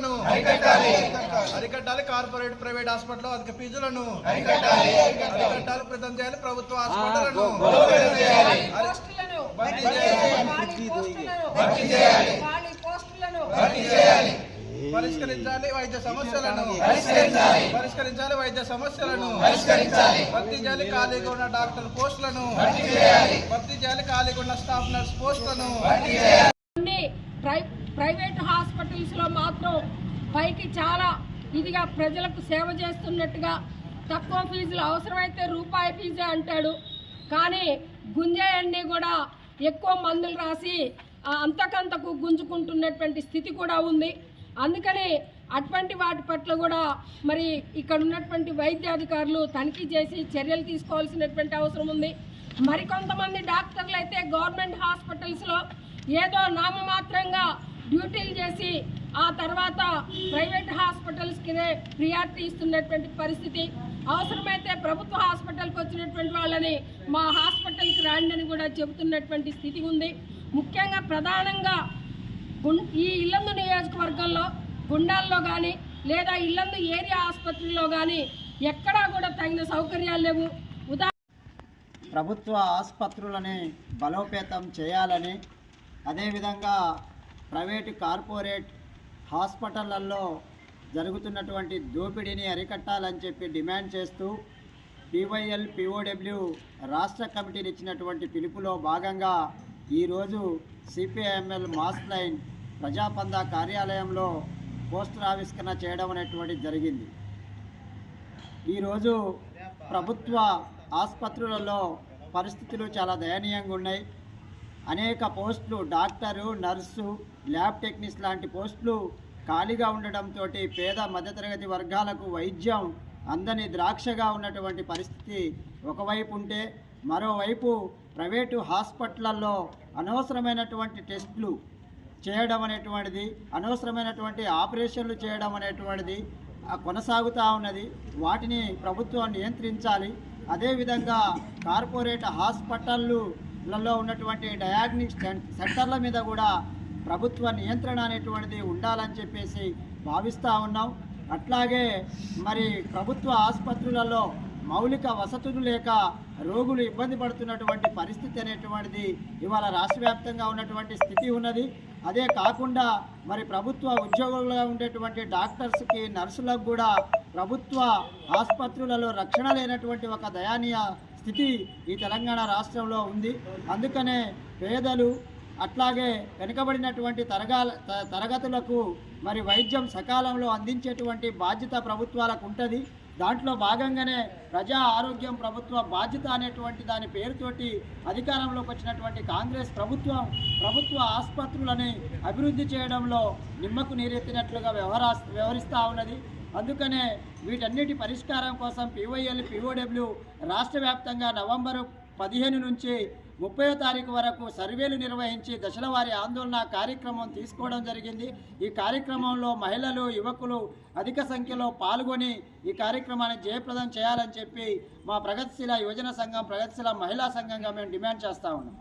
ఫీజులను అరికట్టాలి. Corporate private hospital అధిక ఫీజులను. అరికట్టాలి. ప్రతం చేయాలి ప్రభుత్వ పోస్టులను పరిష్కరించాలి వైద్య సమస్యలను. పరిష్కరించాలి. వైద్య సమస్యలను. భర్తీ చేయాలి ఖాళీగా ఉన్న డాక్టర్ పోస్టులను. భర్తీ చేయాలి. ఖాళీగా ఉన్న స్టాఫ్ నర్స్ పోస్టులను. ప్రైవేట్ హాస్పిటల్స్లో మాత్రం పైకి చాలా ఇదిగా ప్రజలకు సేవ చేస్తున్నట్టుగా తక్కువ ఫీజులు అవసరమైతే రూపాయి ఫీజే అంటాడు. కానీ గుంజేయన్ని కూడా ఎక్కువ మందులు రాసి అంతకంతకు గుంజుకుంటున్నటువంటి స్థితి కూడా ఉంది. అందుకని అటువంటి వాటి పట్ల కూడా మరి ఇక్కడ ఉన్నటువంటి వైద్యాధికారులు తనిఖీ చేసి చర్యలు తీసుకోవాల్సినటువంటి అవసరం ఉంది. మరికొంతమంది డాక్టర్లు అయితే గవర్నమెంట్ హాస్పిటల్స్లో ఏదో నామమాత్రంగా డ్యూటీలు చేసి ఆ తర్వాత ప్రైవేట్ హాస్పిటల్స్కి ప్రియారిటీ ఇస్తున్నటువంటి పరిస్థితి. అవసరమైతే ప్రభుత్వ హాస్పిటల్కి వచ్చినటువంటి వాళ్ళని మా హాస్పిటల్కి రాండి అని కూడా చెబుతున్నటువంటి స్థితి ఉంది. ముఖ్యంగా ప్రధానంగా గుం- ఈ ఇల్లందు నియోజకవర్గంలో గుండాల్లో కానీ లేదా ఇల్లందు ఏరియా ఆసుపత్రిలో కానీ ఎక్కడా కూడా తగిన సౌకర్యాలు లేవు. ఉదా ప్రభుత్వ ఆసుపత్రులని బలోపేతం చేయాలని అదేవిధంగా ప్రైవేటు కార్పొరేట్ హాస్పిటళ్ళలో జరుగుతున్నటువంటి దోపిడీని అరికట్టాలని చెప్పి డిమాండ్ చేస్తూ పివైఎల్ పిఓడబ్ల్యూ రాష్ట్ర కమిటీలు ఇచ్చినటువంటి పిలుపులో భాగంగా ఈరోజు సిపిఐఎంఎల్ మాస్ లైన్ ప్రజాపంద కార్యాలయంలో పోస్టర్ ఆవిష్కరణ చేయడం అనేటువంటిది జరిగింది. ఈరోజు ప్రభుత్వ ఆసుపత్రులలో పరిస్థితులు చాలా దయనీయంగా ఉన్నాయి. అనేక పోస్టులు డాక్టరు నర్సు ల్యాబ్ టెక్నీషియన్ లాంటి పోస్టులు ఖాళీగా ఉండడంతో పేద మధ్యతరగతి వర్గాలకు వైద్యం అందని ద్రాక్షగా ఉన్నటువంటి పరిస్థితి ఒకవైపు ఉంటే మరోవైపు ప్రైవేటు హాస్పిటళ్ళలో అనవసరమైనటువంటి టెస్టులు చేయడం అనేటువంటిది అనవసరమైనటువంటి ఆపరేషన్లు చేయడం అనేటువంటిది కొనసాగుతూ ఉన్నది. వాటిని ప్రభుత్వం నియంత్రించాలి. అదేవిధంగా కార్పొరేట్ హాస్పిటళ్ళు లలో ఉన్నటువంటి డయాగ్నిక్ సెంటర్ల మీద కూడా ప్రభుత్వ నియంత్రణ అనేటువంటిది ఉండాలని చెప్పేసి భావిస్తూ ఉన్నాం. అట్లాగే మరి ప్రభుత్వ ఆసుపత్రులలో మౌలిక వసతులు లేక రోగులు ఇబ్బంది పడుతున్నటువంటి పరిస్థితి అనేటువంటిది ఇవాళ రాష్ట్ర వ్యాప్తంగా ఉన్నటువంటి స్థితి ఉన్నది. అదే కాకుండా మరి ప్రభుత్వ ఉద్యోగులుగా ఉండేటువంటి డాక్టర్స్కి నర్సులకు కూడా ప్రభుత్వ ఆసుపత్రులలో రక్షణ లేనటువంటి ఒక దయానీయ స్థితి ఈ తెలంగాణ రాష్ట్రంలో ఉంది. అందుకనే పేదలు అట్లాగే వెనుకబడినటువంటి తరగాల త- తరగతులకు మరి వైద్యం సకాలంలో అందించేటువంటి బాధ్యత ప్రభుత్వాలకు ఉంటుంది. దాంట్లో భాగంగానే ప్రజా ఆరోగ్యం ప్రభుత్వ బాధ్యత అనేటువంటి దాని పేరుతోటి అధికారంలోకి వచ్చినటువంటి కాంగ్రెస్ ప్రభుత్వం ప్రభుత్వ ఆసుపత్రులని అభివృద్ధి చేయడంలో నిమ్మకు నీరెత్తినట్లుగా వ్యవహరా వ్యవహరిస్తూ ఉన్నది. అందుకనే వీటన్నిటి పరిష్కారం కోసం పీవైఎల్ పీఓడబ్ల్యూ రాష్ట్ర వ్యాప్తంగా నవంబరు పదిహేను నుంచి ముప్పై తారీఖు వరకు సర్వేలు నిర్వహించి దశల వారి ఆందోళన కార్యక్రమం తీసుకోవడం జరిగింది. ఈ కార్యక్రమంలో మహిళలు యువకులు అధిక సంఖ్యలో పాల్గొని ఈ కార్యక్రమాన్ని జయప్రదం చేయాలని చెప్పి మా ప్రగతిశీల యువజన సంఘం ప్రగతిశీల మహిళా సంఘంగా మేము డిమాండ్ చేస్తా ఉన్నాం.